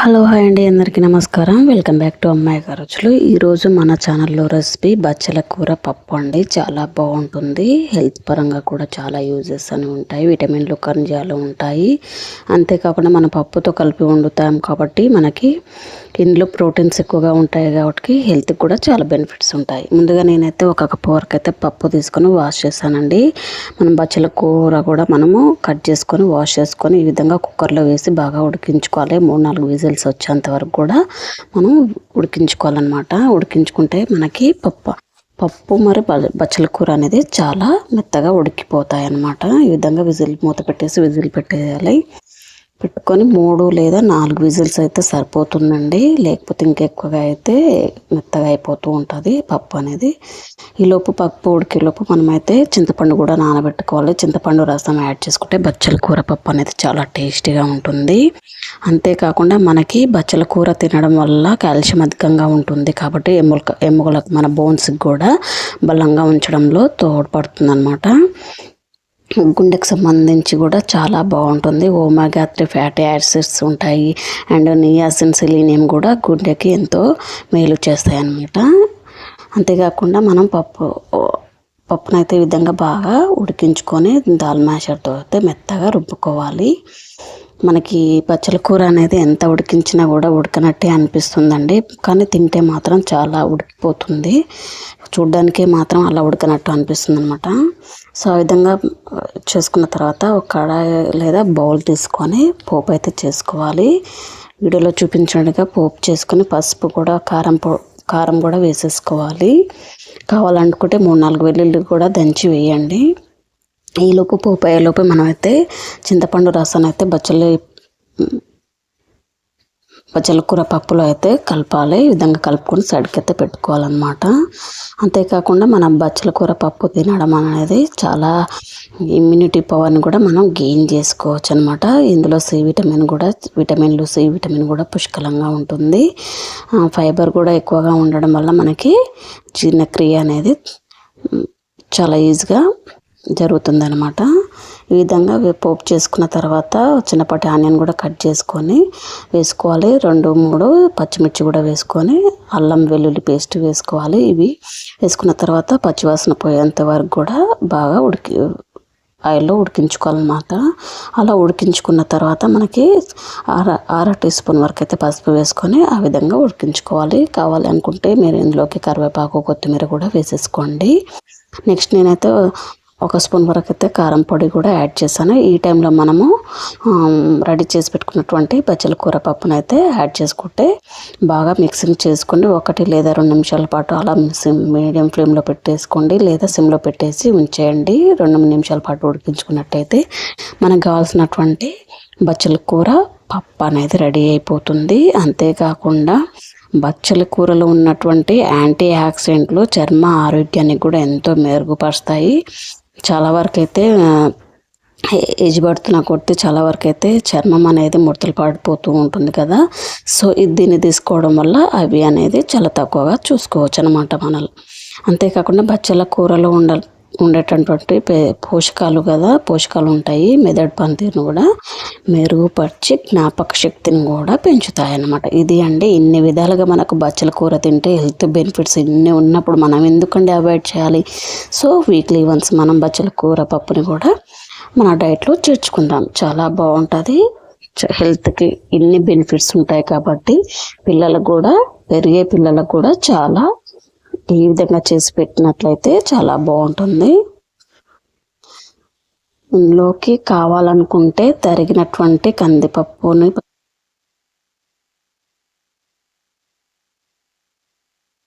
Hello hi అండి. అందరికీ నమస్కారం. వెల్కమ్ బ్యాక్ టు అమ్మాయి గారు రుచులు ఈరోజు మన ఛానల్లో రెసిపీ బచ్చల కూర పప్పు అండి. చాలా బాగుంటుంది. హెల్త్ పరంగా కూడా చాలా యూజెస్ అని ఉంటాయి. విటమిన్లు ఖనిజాలు ఉంటాయి. అంతేకాకుండా మన పప్పుతో కలిపి వండుతాం కాబట్టి మనకి ఇందులో ప్రోటీన్స్ ఎక్కువగా ఉంటాయి కాబట్టి హెల్త్కి కూడా చాలా బెనిఫిట్స్ ఉంటాయి. ముందుగా నేనైతే ఒక కప్పు వరకు అయితే పప్పు తీసుకొని వాష్ చేశానండి. మనం బచ్చల కూర కూడా మనము కట్ చేసుకొని వాష్ చేసుకొని ఈ విధంగా కుక్కర్లో వేసి బాగా ఉడికించుకోవాలి. మూడు నాలుగు విజిల్స్ వచ్చేంత వరకు కూడా మనం ఉడికించుకోవాలన్నమాట. ఉడికించుకుంటే మనకి పప్పు పప్పు మరి బచ్చల కూర అనేది చాలా మెత్తగా ఉడికిపోతాయి అన్నమాట ఈ విధంగా విజిల్ మూత పెట్టేసి విజిల్ పెట్టేయాలి. పెట్టుకొని మూడు లేదా నాలుగు విజిల్స్ అయితే సరిపోతుందండి. లేకపోతే ఇంకెక్కువగా అయితే మెత్తగా అయిపోతూ ఉంటుంది పప్పు అనేది. ఈలోపు పప్పు ఉడికేలోపు మనమైతే చింతపండు కూడా నానబెట్టుకోవాలి. చింతపండు రసం యాడ్ చేసుకుంటే బచ్చల కూర పప్పు అనేది చాలా టేస్టీగా ఉంటుంది. అంతేకాకుండా మనకి బచ్చల కూర తినడం వల్ల కాల్షియం అధికంగా ఉంటుంది కాబట్టి ఎముక ఎముకలకు మన బోన్స్కి కూడా బలంగా ఉంచడంలో తోడ్పడుతుంది అనమాట గుండెకి సంబంధించి కూడా చాలా బాగుంటుంది. ఓమాగా త్రీ ఫ్యాటీ యాసిడ్స్ ఉంటాయి. అండ్ నియాసిన్ సెలీనియం కూడా గుండెకి ఎంతో మేలు చేస్తాయి అన్నమాట అంతేకాకుండా మనం పప్పు పప్పునైతే ఈ విధంగా బాగా ఉడికించుకొని దాల్ మ్యాషర్తో అయితే మెత్తగా రుబ్బుకోవాలి. మనకి పచ్చల కూర అనేది ఎంత ఉడికించినా కూడా ఉడకనట్టే అనిపిస్తుందండి. కానీ తింటే మాత్రం చాలా ఉడికిపోతుంది. చూడ్డానికే మాత్రం అలా ఉడకనట్టు అనిపిస్తుంది అనమాట సో ఆ విధంగా చేసుకున్న తర్వాత ఒక కడాయి లేదా బౌల్ తీసుకొని పోపు అయితే చేసుకోవాలి. వీడియోలో చూపించినట్టుగా పోపు చేసుకొని పసుపు కూడా కారం పో కారం కూడా వేసేసుకోవాలి. కావాలనుకుంటే మూడు నాలుగు వెల్లుల్లి కూడా దంచి వేయండి. ఈలోపు పోపు అయ్యేలోపు మనమైతే చింతపండు రసం అయితే బచ్చలి బచ్చల కూర పప్పులో అయితే కలపాలి. ఈ విధంగా కలుపుకొని సైడ్కి అయితే పెట్టుకోవాలన్నమాట. అంతేకాకుండా మనం బచ్చల కూర పప్పు తినడం అనేది చాలా ఇమ్యూనిటీ పవర్ని కూడా మనం గెయిన్ చేసుకోవచ్చు అనమాట ఇందులో సి విటమిన్ కూడా విటమిన్లు సి విటమిన్ కూడా పుష్కలంగా ఉంటుంది. ఫైబర్ కూడా ఎక్కువగా ఉండడం వల్ల మనకి జీర్ణక్రియ అనేది చాలా ఈజీగా జరుగుతుందనమాట ఈ విధంగా పోపు చేసుకున్న తర్వాత చిన్నపాటి ఆనియన్ కూడా కట్ చేసుకొని వేసుకోవాలి. రెండు మూడు పచ్చిమిర్చి కూడా వేసుకొని అల్లం వెల్లుల్లి పేస్ట్ వేసుకోవాలి. ఇవి వేసుకున్న తర్వాత పచ్చివాసన పోయేంత వరకు కూడా బాగా ఉడికి ఆయిల్లో ఉడికించుకోవాలన్నమాట. అలా ఉడికించుకున్న తర్వాత మనకి అర అర టీ స్పూన్ వరకు అయితే పసుపు వేసుకొని ఆ విధంగా ఉడికించుకోవాలి. కావాలి అనుకుంటే మీరు ఇందులోకి కరివేపాకు కొత్తిమీర కూడా వేసేసుకోండి. నెక్స్ట్ నేనైతే ఒక స్పూన్ వరకు అయితే కారం పొడి కూడా యాడ్ చేశాను. ఈ టైంలో మనము రెడీ చేసి పెట్టుకున్నటువంటి బచ్చల కూర పప్పును అయితే యాడ్ చేసుకుంటే బాగా మిక్సింగ్ చేసుకోండి. ఒకటి లేదా రెండు నిమిషాల పాటు అలా సిమ్ మీడియం ఫ్లేమ్లో పెట్టేసుకోండి లేదా సిమ్లో పెట్టేసి ఉంచేయండి. రెండు నిమిషాల పాటు ఉడికించుకున్నట్టయితే మనకు కావాల్సినటువంటి బచ్చల కూర పప్పు అనేది రెడీ అయిపోతుంది. అంతేకాకుండా బచ్చల కూరలో ఉన్నటువంటి యాంటీ ఆక్సిడెంట్లు చర్మ ఆరోగ్యానికి కూడా ఎంతో మెరుగుపరుస్తాయి. చాలా వరకు అయితే ఏజ్ పడుతున్న కొట్టి చాలా వరకు అయితే చర్మం అనేది ముడతలు పడిపోతూ ఉంటుంది కదా. సో ఇది దీన్ని తీసుకోవడం వల్ల అవి అనేది చాలా తక్కువగా చూసుకోవచ్చు అనమాట మనల్ని. అంతేకాకుండా బచ్చల కూరలో ఉండాలి ఉండేటటువంటి పే- పోషకాలు కదా పోషకాలు ఉంటాయి. మెదడు పనితీరును కూడా మెరుగుపరిచి జ్ఞాపక శక్తిని కూడా పెంచుతాయి అన్నమాట ఇది అండి ఇన్ని విధాలుగా మనకు బచ్చల కూర తింటే హెల్త్ బెనిఫిట్స్ ఇన్ని ఉన్నప్పుడు మనం ఎందుకండి అవాయిడ్ చేయాలి? సో వీక్లీ వన్స్ మనం బచ్చల కూర పప్పుని కూడా మన డైట్లో చేర్చుకుందాం. చాలా బాగుంటుంది. హెల్త్కి ఇన్ని బెనిఫిట్స్ ఉంటాయి కాబట్టి పిల్లలకు కూడా పెరిగే పిల్లలకు కూడా చాలా ఈ విధంగా చేసి పెట్టినట్లయితే చాలా బాగుంటుంది. ఇందులోకి కావాలనుకుంటే తరిగినటువంటి కందిపప్పుని